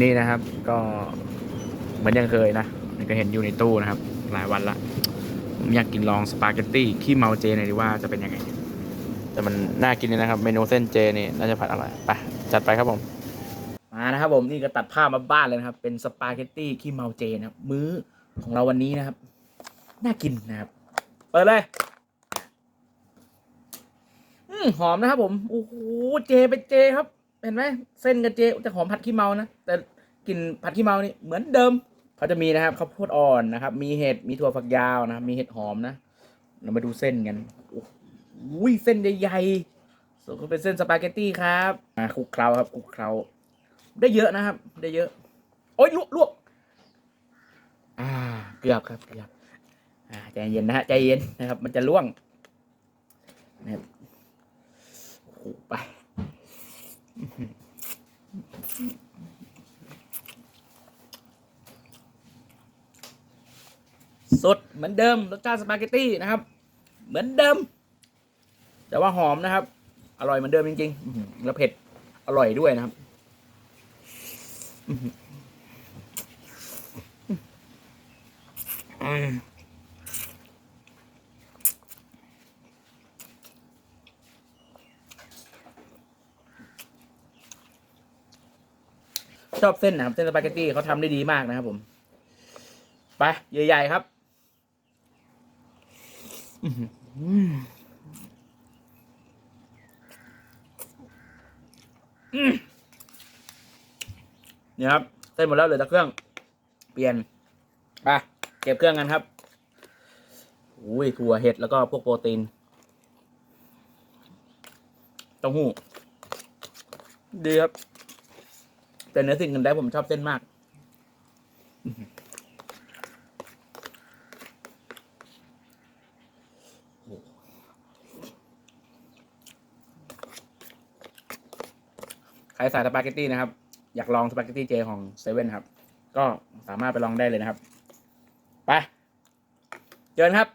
นี่นะครับ ก็เหมือนยังเคยนะนี่ก็เห็นอยู่ในตู้นะครับ หลายวันละผมอยากกินลองสปาเกตตี้ขี้เมาเจหน่อยดีว่าจะเป็นยังไง แต่มันน่ากินเลยนะครับ เมนูเส้นเจนี่น่าจะผัดอร่อยไปจัดไปครับผม มานะครับผมนี่ก็ตัดผ้าพมาบ้านเลยนะครับ เป็นสปาเกตตี้ขี้เมาเจนะครับ มื้อของเราวันนี้นะครับ น่ากินนะครับ เปิดเลยอืมหอมนะครับผม โอ้โห เจเป็นเจครับ เห็นไหมเส้นกับเจจะหอมผัดขี้เมานะแต่กลิ่นผัดขี้เมานี่เหมือนเดิมเขาจะมีนะครับข้าวโพดอ่อนนะครับ มีเห็ดมีถั่วฝักยาวนะครับมีเห็ดหอมนะเรามาดูเส้นกันโอ้โหเส้นใหญ่ๆส่วนก็เป็นเส้นสปาเกตตี้ครับอ่าคลุกเคล้าครับคลุกเคล้าได้เยอะนะครับ ได้เยอะ โอ๊ยลวกลวกอ่าเกือบครับเกือบอ่าใจเย็นนะฮะใจเย็นนะครับ มันจะล่วงนะครับโอ้ไป สดเหมือนเดิมรสชาติสปาเกตตี้นะครับ เหมือนเดิม แต่ว่าหอมนะครับ อร่อยเหมือนเดิมจริงๆแล้วเผ็ดอร่อยด้วยนะครับชอบเส้นนะครับเส้นสปาเกตตี้เขาทำได้ดีมากนะครับผม ไป ใหญ่ ๆ ครับ อื้อหืออืมนี่ยครับเส้นหมดแล้วเหลือแต่เครื่อง เปลี่ยนไปเก็บเครื่องกันครับอุ้ยถั่วเห็ดแล้วก็พวกโปรตีนเต้าหู้ดีครับ แต่เนื้อสิ่งกันได้ผมชอบเส้นมาก ครสายสปาเกตตี้นะครับ อยากลองสปาเกตตี้เจของเซเว่นครับ ก็สามารถไปลองได้เลยนะครับ ไป เจอกันครับ